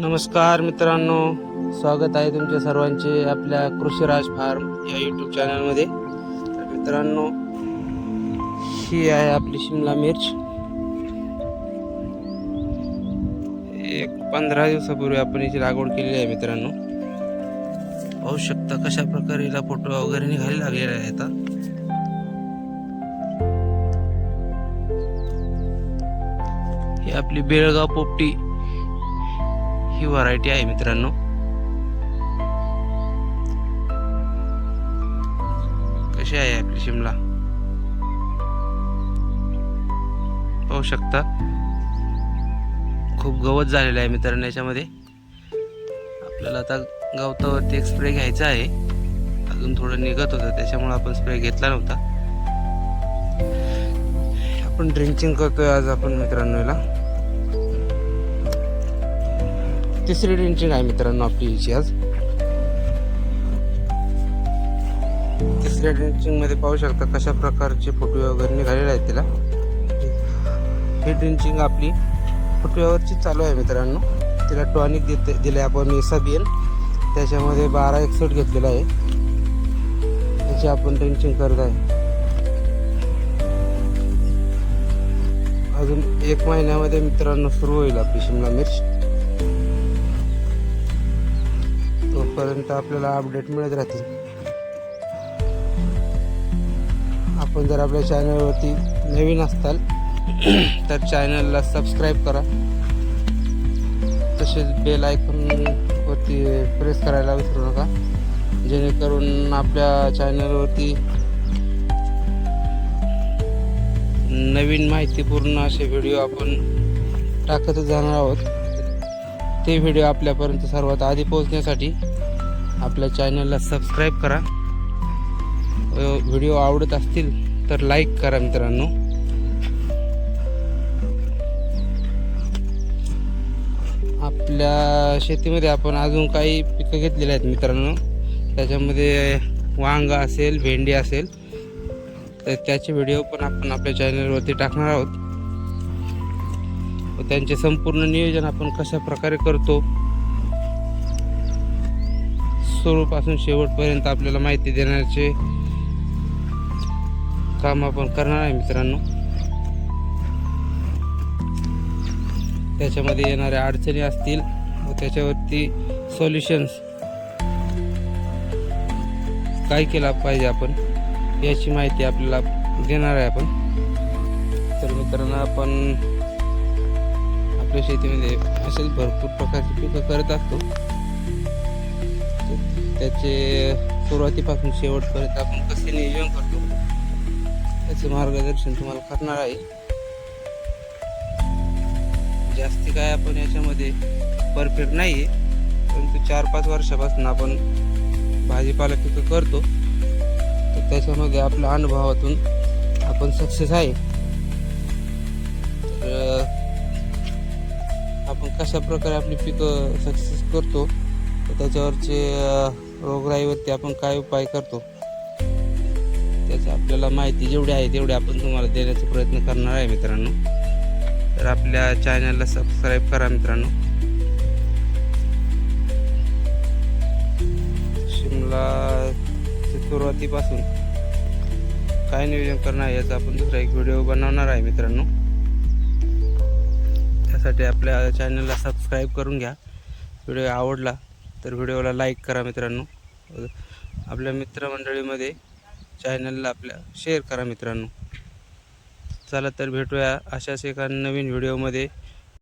नमस्कार मित्रांनो स्वागत आहे तुमच्या सर्वांचे आपल्या कृषीराज फार्म या यूट्यूब चॅनलमध्ये तर मित्रांनो ही आहे आपली शिमला मिर्च. एक पंधरा दिवसापूर्वी आपण याची लागवड केलेली आहे मित्रांनो. पाहू शकता कशा प्रकारे हिला फोटो वगैरे निघायला लागलेला आहे आता. ही आपली बेळगाव पोपटी ही व्हरायटी आहे मित्रांनो. कशी आहे आपली शिमला? पाहू शकता. खूप गवत झालेलं आहे मित्रांनो याच्यामध्ये. आपल्याला आता गवतावरती एक स्प्रे घ्यायचा आहे. अजून थोडं निघत होतं त्याच्यामुळे आपण स्प्रे घेतला नव्हता. आपण ड्रिंचिंग करतोय आज आपण मित्रांनो याला. तिसरी ड्रिंचिंग आहे मित्रांनो आपली हिची आज. तिसऱ्या ड्रिंचिंगमध्ये पाहू शकता कशा प्रकारचे फुटवे वगैरे निघालेले आहेत तिला. ही ड्रिंचिंग आपली फुटव्यावरची चालू आहे मित्रांनो. तिला टॉनिक देते दिले आपण मेसाबियन त्याच्यामध्ये बारा एकसठ घेतलेला आहे. त्याची आपण ड्रिंचिंग करत आहे. अजून एक महिन्यामध्ये मित्रांनो सुरू होईल आपली शिमला मिर्च. तोपर्यंत आपल्याला अपडेट मिळत राहतील. आपण जर आपल्या चॅनलवरती नवीन असताल तर चॅनलला सबस्क्राईब करा. तसेच बेल आयकॉनवरती प्रेस करायला विसरू नका. जेणेकरून आपल्या चॅनलवरती नवीन माहितीपूर्ण असे व्हिडिओ आपण टाकत जाणार आहोत. ते व्हिडिओ आपल्यापर्यंत सर्वात आधी पोहोचण्यासाठी आपल्या चॅनलला सबस्क्राईब करा. व्हिडिओ आवडत असतील तर लाईक करा मित्रांनो. आपल्या शेतीमध्ये आपण अजून काही पिकं घेतलेली आहेत मित्रांनो. त्याच्यामध्ये वांग असेल भेंडी असेल तर त्याचे व्हिडिओ पण आपण आपल्या चॅनलवरती टाकणार आहोत. त्यांचे संपूर्ण नियोजन आपण कशा प्रकारे करतो सुरूपासून शेवटपर्यंत आपल्याला माहिती देण्याचे काम आपण करणार आहे मित्रांनो. त्याच्यामध्ये येणाऱ्या अडचणी असतील व त्याच्यावरती सोल्युशन्स काय केला पाहिजे आपण याची माहिती आपल्याला देणार आहे आपण. तर मित्रांनो आपण आपल्या शेतीमध्ये असेच भरपूर प्रकारची पिकं करत असतो. त्याचे सुरुवातीपासून शेवटपर्यंत आपण कसे नियोजन करतो त्याचे मार्गदर्शन तुम्हाला करणार आहे. जास्ती काय आपण याच्यामध्ये परफेक्ट नाही आहे परंतु चार पाच वर्षापासून आपण भाजीपाला पिकं करतो. तर त्याच्यामध्ये आपल्या अनुभवातून आपण सक्सेस आहे. तर आपण कशा प्रकारे आपली पिकं सक्सेस करतो तर त्याच्यावरचे रोगराईवरती आपण काय उपाय करतो त्याचं आपल्याला माहिती जेवढी आहे तेवढी आपण तुम्हाला देण्याचा प्रयत्न करणार आहे मित्रांनो. तर आपल्या चॅनलला सबस्क्राईब करा मित्रांनो. शिमला सुरुवातीपासून काय नियोजन करणार आहे याचा आपण दुसरा एक व्हिडिओ बनवणार आहे मित्रांनो. त्यासाठी आपल्या चॅनलला सबस्क्राईब करून घ्या. व्हिडिओ आवडला तर व्हिडिओला लाईक करा मित्रांनो. आपल्या मित्रमंडळीमध्ये चॅनलला आपल्या शेअर करा मित्रांनो. चला तर भेटूया अशाच एका नवीन व्हिडिओमध्ये.